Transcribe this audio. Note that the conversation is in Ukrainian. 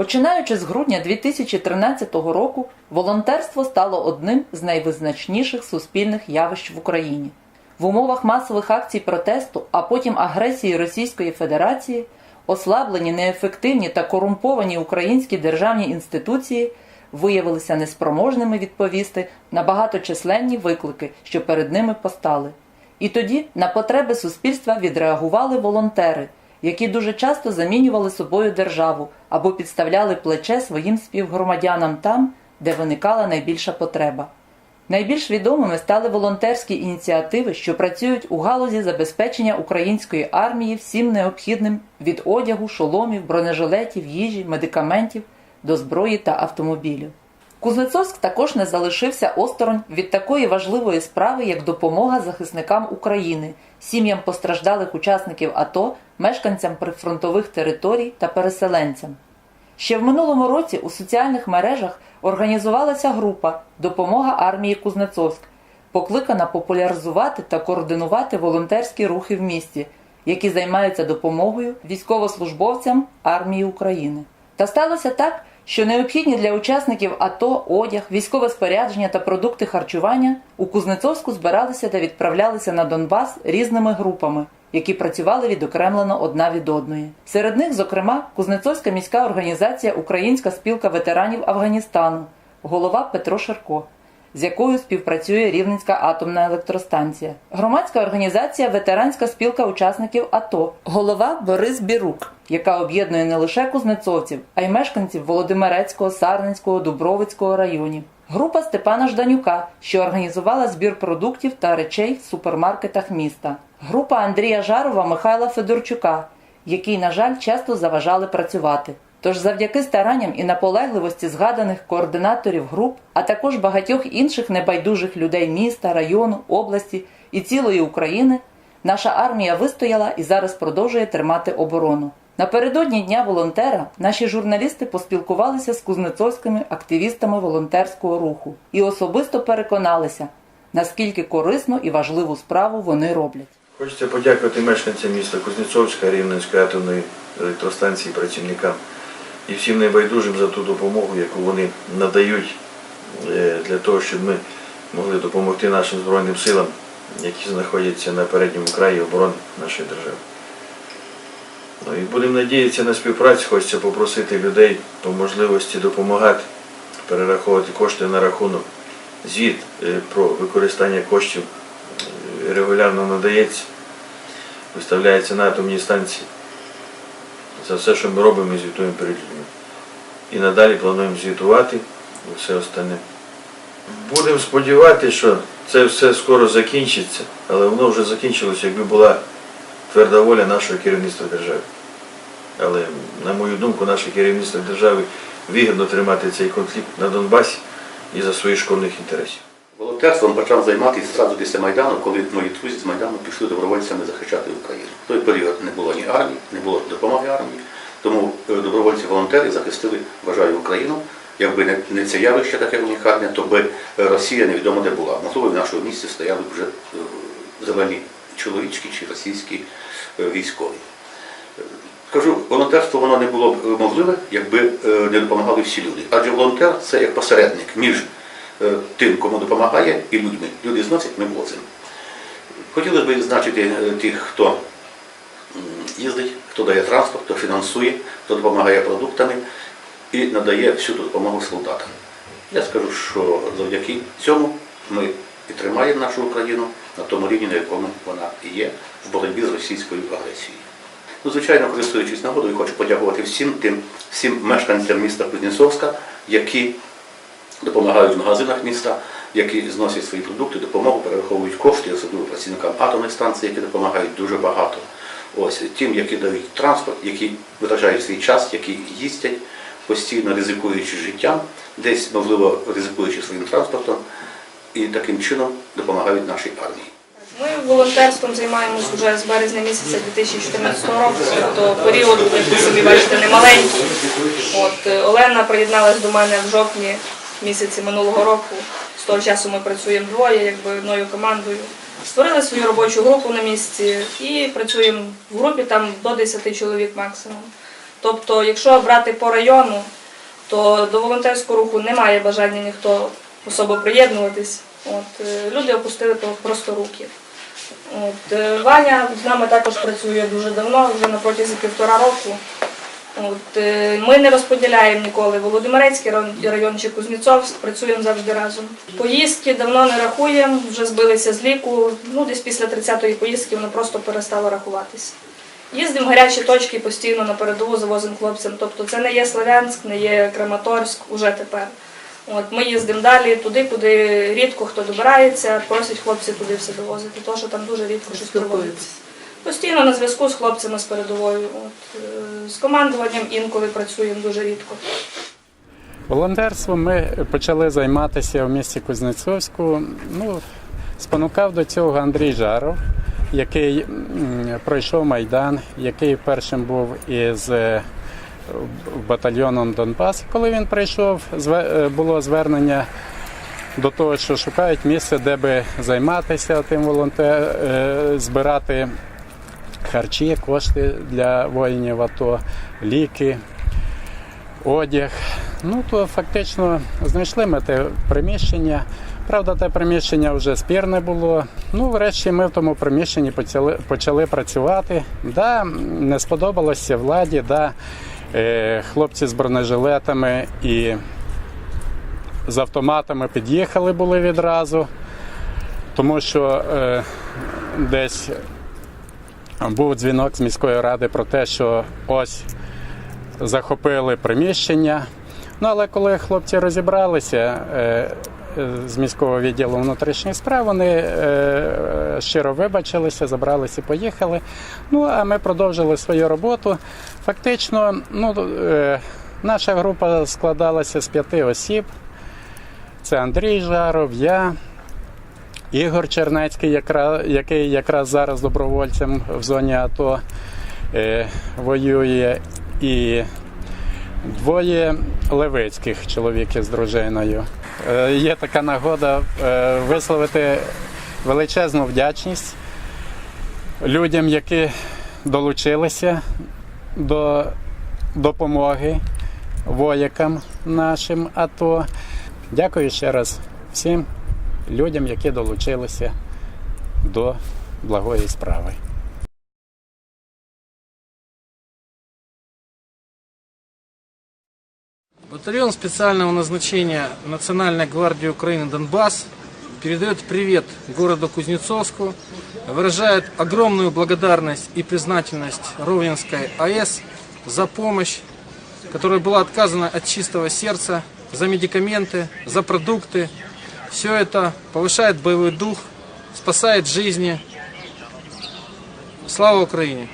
Починаючи з грудня 2013 року, волонтерство стало одним з найвизначніших суспільних явищ в Україні. В умовах масових акцій протесту, а потім агресії Російської Федерації, ослаблені, неефективні та корумповані українські державні інституції виявилися неспроможними відповісти на багаточисленні виклики, що перед ними постали. І тоді на потреби суспільства відреагували волонтери, які дуже часто замінювали собою державу або підставляли плече своїм співгромадянам там, де виникала найбільша потреба. Найбільш відомими стали волонтерські ініціативи, що працюють у галузі забезпечення української армії всім необхідним від одягу, шоломів, бронежилетів, їжі, медикаментів до зброї та автомобілів. Кузнецовськ також не залишився осторонь від такої важливої справи, як допомога захисникам України, сім'ям постраждалих учасників АТО, мешканцям прифронтових територій та переселенцям. Ще в минулому році у соціальних мережах організувалася група Допомога армії Кузнецовськ, покликана популяризувати та координувати волонтерські рухи в місті, які займаються допомогою військовослужбовцям армії України. Та сталося так, що необхідні для учасників АТО одяг, військове спорядження та продукти харчування у Кузнецовську збиралися та відправлялися на Донбас різними групами, які працювали відокремлено одна від одної. Серед них, зокрема, Кузнецовська міська організація Українська спілка ветеранів Афганістану, голова Петро Шерко. З якою співпрацює Рівненська атомна електростанція, громадська організація Ветеранська спілка учасників АТО, голова Борис Бірук, яка об'єднує не лише кузнецовців, а й мешканців Володимирецького, Сарненського, Дубровицького районів. Група Степана Жданюка, що організувала збір продуктів та речей в супермаркетах міста. Група Андрія Жарова Михайла Федорчука, який, на жаль, часто заважали працювати. Тож завдяки старанням і наполегливості згаданих координаторів груп, а також багатьох інших небайдужих людей міста, району, області і цілої України, наша армія вистояла і зараз продовжує тримати оборону. Напередодні дня волонтера наші журналісти поспілкувалися з кузнецовськими активістами волонтерського руху і особисто переконалися, наскільки корисну і важливу справу вони роблять. Хочеться подякувати мешканцям міста Кузнецовська, Рівненської атомної електростанції, працівникам і всім небайдужим за ту допомогу, яку вони надають е, для того, щоб ми могли допомогти нашим Збройним силам, які знаходяться на передньому краї оборони нашої держави. Ну і будемо надіятися на співпрацю, хочеться попросити людей по можливості допомагати, перераховувати кошти на рахунок. Звіт е, про використання коштів е, регулярно надається, виставляється на атомній станції. За все, що ми робимо, ми звітуємо перед людьми. І надалі плануємо звітувати і все остальне. Будемо сподіватися, що це все скоро закінчиться, але воно вже закінчилося, якби була тверда воля нашого керівництва держави. Але, на мою думку, наше керівництво держави вигідно тримати цей конфлікт на Донбасі і за своїх школьних інтересів. Волонтерством почав займатися зразу після Майдану, коли мої друзі з Майдану пішли добровольцями захищати Україну. В той період не було ні армії, не було допомоги армії, тому е, добровольці-волонтери захистили, вважаю, Україну. Якби не, це явище таке унікальне, то би Росія невідомо де була. Можливо, в нашому місті стояли б вже е, зелені чоловічки чи російські е, військові. Е, Кажу, волонтерство воно не було б е, можливе, якби не допомагали всі люди. Адже волонтер це як посередник між тим, кому допомагає, і людьми. Люди зносять, ми возимо. Хотілося б відзначити тих, хто їздить, хто дає транспорт, хто фінансує, хто допомагає продуктами і надає всю ту допомогу солдатам. Я скажу, що завдяки цьому ми і тримаємо нашу Україну на тому рівні, на якому вона є в боротьбі з російською агресією. Ну, звичайно, користуючись нагодою, хочу подякувати всім тим всім мешканцям міста Кузнєцовська, які допомагають в магазинах міста, які зносять свої продукти, допомогу, перераховують кошти, особливо працівникам атомних станцій, які допомагають дуже багато. Ось тим, які дають транспорт, які витрачають свій час, які їздять, постійно ризикуючи життям, десь, можливо, ризикуючи своїм транспортом, і таким чином допомагають нашій армії. Ми волонтерством займаємось вже з березня місяця 2014 року, тобто період, як ви собі бачите, не маленький. От е, Олена приєдналась до мене в жовтні місяці минулого року. З того часу ми працюємо двоє, якби одною командою. Створили свою робочу групу на місці і працюємо в групі там до 10 чоловік максимум. Тобто, якщо брати по району, то до волонтерського руху немає бажання ніхто особо приєднуватись. От, е, люди опустили просто руки. От, е, Ваня з нами також працює дуже давно, вже на протязі півтора року. От, е, ми не розподіляємо ніколи Володимирецький район- чи Кузнєцовськ, працюємо завжди разом. Поїздки давно не рахуємо, вже збилися з ліку. Ну, десь після 30-ї поїздки воно просто перестало рахуватись. Їздимо в гарячі точки постійно на передову, завозимо хлопцям. Тобто це не є Слов'янськ, не є Краматорськ, уже тепер. От, ми їздимо далі, туди, куди рідко хто добирається, просять хлопці туди все довозити, тому що там дуже рідко щось проводиться. Постійно на зв'язку з хлопцями з передовою. От, е, з командуванням інколи працюємо дуже рідко. Волонтерством ми почали займатися в місті Кузнецовську. Ну, спонукав до цього Андрій Жаров, який пройшов Майдан, який першим був із е, батальйоном Донбас. Коли він прийшов, е, було звернення до того, що шукають місце, де би займатися тим волонтер, е, збирати харчі, кошти для воїнів АТО, ліки одяг. Ну то фактично знайшли ми те приміщення. Правда, те приміщення вже спірне було. Ну, врешті ми в тому приміщенні почали, почали працювати. Да, не сподобалося владі, да, хлопці з бронежилетами і з автоматами під'їхали були відразу, тому що е, десь був дзвінок з міської ради про те, що ось захопили приміщення. Ну, але коли хлопці розібралися е, е, з міського відділу внутрішніх справ, вони е, щиро вибачилися, забралися і поїхали. Ну, а ми продовжили свою роботу. Фактично, ну, е, наша група складалася з п'яти осіб. Це Андрій Жаров, я, Ігор Чернецький, який якраз зараз добровольцем в зоні АТО е, воює, і двоє левицьких чоловіків з дружиною. Е, Є така нагода е, висловити величезну вдячність людям, які долучилися до допомоги воякам нашим АТО. Дякую ще раз всім людям, які долучилися до благої справи. Батальон специального назначения Национальной гвардии Украины «Донбасс» передает привет городу Кузнецовску, выражает огромную благодарность и признательность Ровенской АЭС за помощь, которая была отказана от чистого сердца, за медикаменты, за продукты. Все это повышает боевой дух, спасает жизни. Слава Украине!